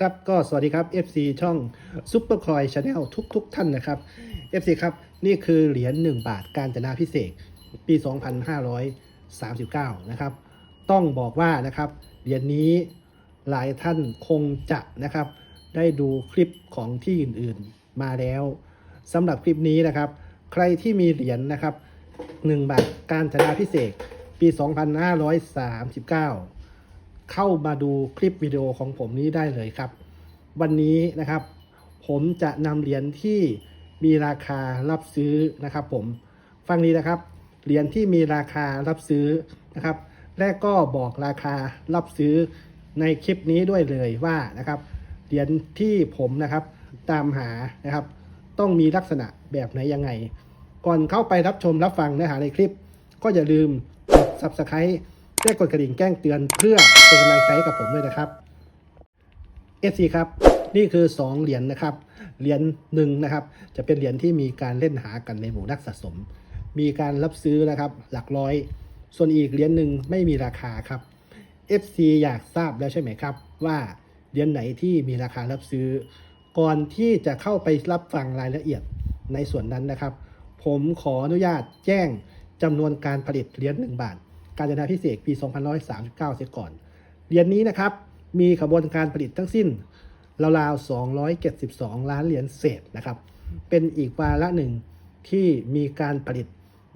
ครับก็สวัสดีครับ FC ช่อง Super c o i Channel ทุกทุกๆท่านนะครับ FC ครับ นี่คือเหรียญ1 บาทการจนาพิเศษปี 2539 นะครับ ต้องบอกว่านะครับ เหรียญนี้หลายท่านคงจะนะครับ ได้ดูคลิปของที่อื่นๆมาแล้วสำหรับคลิปนี้นะครับ ใครที่มีเหรียญนะครับ 1 บาทการจนาพิเศษปี 2539 เข้ามาดูคลิปวิดีโอของผมนี้ได้เลยครับ วันนี้นะครับ ผมจะนำเหรียญที่มีราคารับซื้อนะครับผมฟังดีนะครับ เหรียญที่มีราคารับซื้อนะครับ และก็บอกราคารับซื้อในคลิปนี้ด้วยเลยว่านะครับ เหรียญที่ผมนะครับตามหานะครับ ต้องมีลักษณะแบบไหนยังไง ก่อนเข้าไปรับชมรับฟังเนื้อหาในคลิป ก็อย่าลืมกด subscribe และกดกระดิ่งแจ้งเตือนเพื่อเป็นกำลังใจให้กับผมด้วยนะครับ FC ครับนี่คือ 2 เหรียญนะครับ เหรียญหนึ่งนะครับ จะเป็นเหรียญที่มีการเล่นหากันในหมู่นักสะสม มีการรับซื้อนะครับ หลักร้อย ส่วนอีกเหรียญหนึ่งไม่มีราคาครับ FC อยากทราบแล้วใช่ไหมครับ ว่าเหรียญไหนที่มีราคารับซื้อ ก่อนที่จะเข้าไปรับฟังรายละเอียดในส่วนนั้นนะครับ ผมขออนุญาตแจ้งจำนวนการผลิตเหรียญ1บาท การจนาพิเศษปี 2539 เสียก่อน เหรียญนี้นะครับมีขบวนการผลิตทั้งสิ้นราวๆ 272 ล้านเหรียญเศษนะครับ เป็นอีกวาระหนึ่งที่มีการผลิต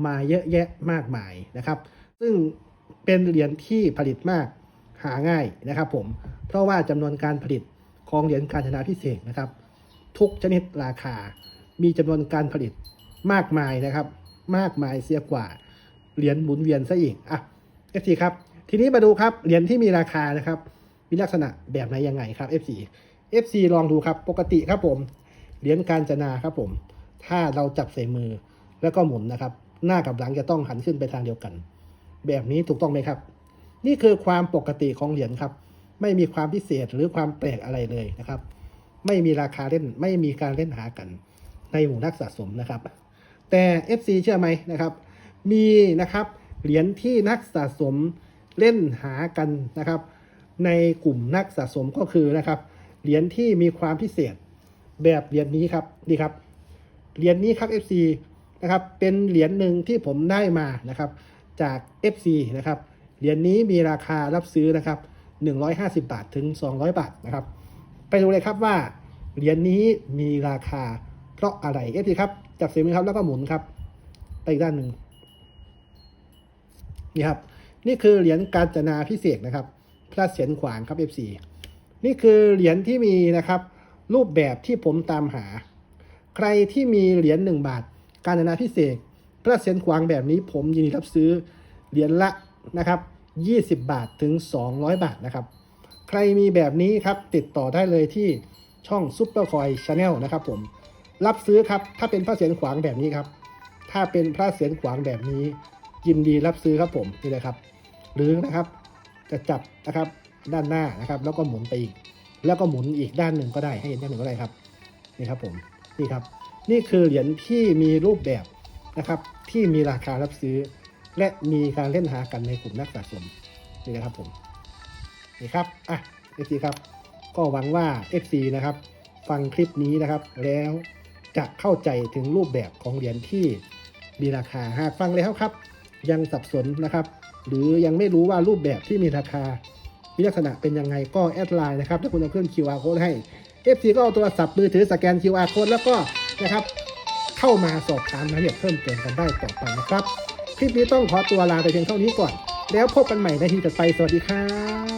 มาเยอะแยะมากมายนะครับ ซึ่งเป็นเหรียญที่ผลิตมากหาง่ายนะครับผม เพราะว่าจำนวนการผลิตของเหรียญการชนะพิเศษนะครับ ทุกชนิดราคา มีจำนวนการผลิตมากมายนะครับ มากมายเสียกว่า เหรียญหมุนเวียนซะอีกอะ FC ครับทีนี้มาดูครับเหรียญที่มีราคานะครับมีลักษณะแบบไหนยังไงครับ FC FC ลองดูครับปกติครับผมเหรียญการจนาครับผม ถ้าเราจับใส่มือแล้วก็หมุนนะครับ หน้ากับหลังจะต้องหันขึ้นไปทางเดียวกัน แบบนี้ถูกต้องไหมครับ นี่คือความปกติของเหรียญครับ ไม่มีความพิเศษหรือความแปลกอะไรเลยนะครับ ไม่มีราคาเล่นไม่มีการเล่นหากัน ในหมู่นักสะสมนะครับ แต่ FC เชื่อไหมนะครับ มีนะครับเหรียญที่นักสะสมเล่นหากันนะครับ ในกลุ่มนักสะสมก็คือนะครับเหรียญที่มีความพิเศษแบบเหรียญนี้ครับดีครับเหรียญนี้ครับ FC นะครับเป็นเหรียญหนึ่งที่ผมได้มานะครับจาก FC นะครับเหรียญนี้มีราคารับซื้อนะครับ150 บาทถึง 200 บาทนะครับ ไปดูเลยครับว่าเหรียญนี้มีราคาเพราะอะไร FC ครับจับเสียมือครับแล้วก็หมุนครับไปอีกด้านหนึ่ง นี่ครับ นี่คือเหรียญกาญจนาพิเศษนะครับ พระเศียรขวางครับ F4 นี่คือเหรียญที่มีนะครับ รูปแบบที่ผมตามหา ใครที่มีเหรียญหนึ่งบาท การจนาพิเศษ พระเศียรขวางแบบนี้ผมยินดีรับซื้อเหรียญละนะครับ20 บาทถึง 200 บาทนะครับ ใครมีแบบนี้ครับติดต่อได้เลยที่ช่อง Super c o i Channel นะครับผม รับซื้อครับ ถ้าเป็นพระเศียรขวางแบบนี้ครับ ถ้าเป็นพระเศียรขวางแบบนี้ ยินดีรับซื้อครับผมนี่เลยครับหรือนะครับ จะจับนะครับด้านหน้านะครับ แล้วก็หมุนไปอีก แล้วก็หมุนอีกด้านหนึ่งก็ได้ให้เห็นด้านหนึ่งก็ได้ครับนี่ครับผมนี่ครับ นี่คือเหรียญที่มีรูปแบบนะครับ ที่มีราคารับซื้อ และมีการเล่นหากันในกลุ่มนักสะสมนี่นะครับผมนี่ครับอะ FC ครับ ก็หวังว่า FC นะครับ ฟังคลิปนี้นะครับ แล้วจะเข้าใจถึงรูปแบบของเหรียญที่มีราคาหากฟังแล้วครับ ยังสับสนนะครับ หรือยังไม่รู้ว่ารูปแบบที่มีราคา มีลักษณะเป็นยังไงก็แอดไลน์นะครับถ้าคุณจะขึ้น QR code ให้ FC ก็เอาโทรศัพท์มือถือสแกน QR code แล้วก็นะครับเข้ามาสอบถามรายละเอียดเพิ่มเติมกันได้ต่อไปนะครับ คลิปนี้ต้องขอตัวลาไปเพียงเท่านี้ก่อน แล้วพบกันใหม่ในทีต่อไป สวัสดีครับ